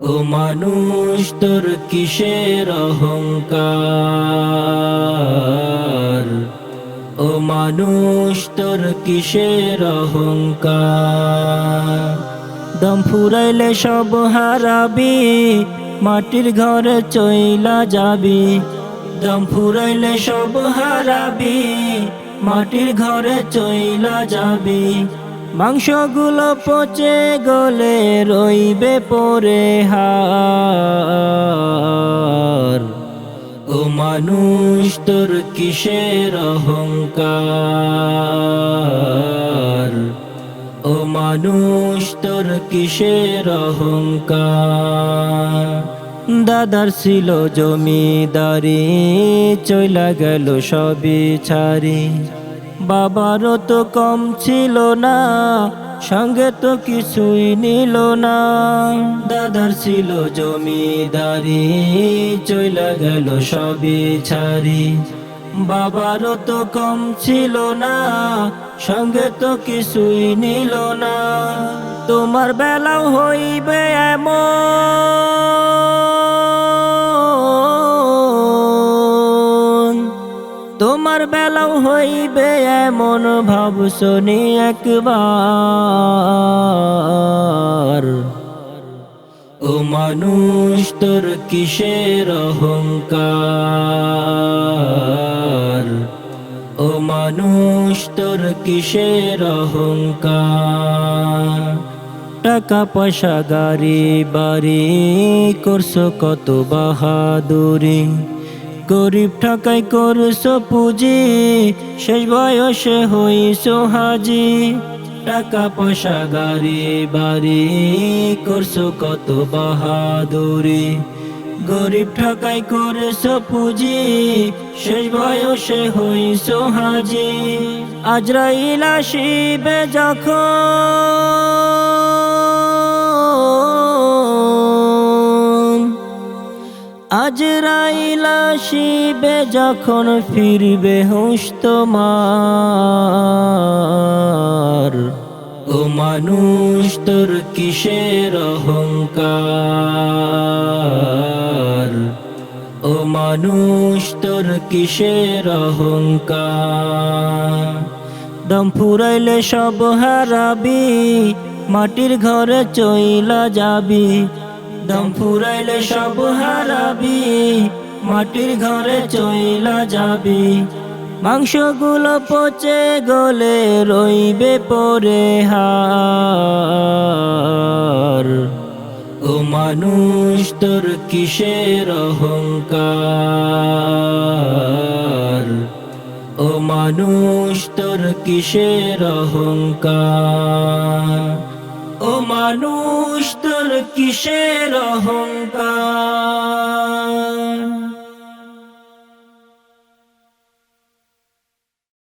ও মানুষ, তোর কিসের অহংকার? ও মানুষ, তোর কিসের অহংকার? দম ফুরাইলে সব হারাবি, মাটির ঘরে চইলা যাবি। দম ফুরাইলে সব হারাবি, মাটির ঘরে চইলা যাবি। মাংসগুলো পচে গলে রইবে পরে হার। ও মানুষ, তোর কিসের অহংকার? ও মানুষ, তোর কিসের অহংকার? দাদার ছিল জমিদারি, চইলা গেল সবই ছাড়ি। বাবারও তো কম ছিল না, সঙ্গে তো কিছুই নিল না। দাদার ছিল জমিদারি, চইলা গেল সবই ছাড়ি। বাবারও তো কম ছিল না, সঙ্গে তো কিছুই নিল না। তোমার বেলাও হইবে এমন বেলাও হইবে এমন ভাব, শুনি একবার। ও মানুষ, তোর কিসের অহংকার? ও মানুষ, তোর কিসের অহংকার? টাকা, পয়সা, গাড়ি, বাড়ি, করছ কত বাহাদুরি? গরিব ঠাকাই করছ পুঁজি, শেষ বয়সে হইছো হাজি। টাকা পয়সা, গাড়ি, বাড়ি, করছ কত বাহাদুরি। গরিব ঠাকাই করছ পুঁজি, শেষ বয়সে হইছো হাজি। আজরাইল আসিবে যখন আজরাইল আসিবে যখন ফিরবে হুঁশ তোমার। ও মানুষ, তোর কিসের অহংকার? ও মানুষ, তোর কিসের অহংকার? দম ফুরাইলে সব হারাবি, মাটির ঘরে চইলা যাবি। দম ফুরাইলে সব হারাবি, মাটির ঘরে চইলা যাবি। মাংসগুলো পচে গলে রইবে পরে হার। ও মানুষ, তোর কিসের অহংকার? ও মানুষ, তোর কিসের অহংকার? মানুষ তোর কিসের অহংকার?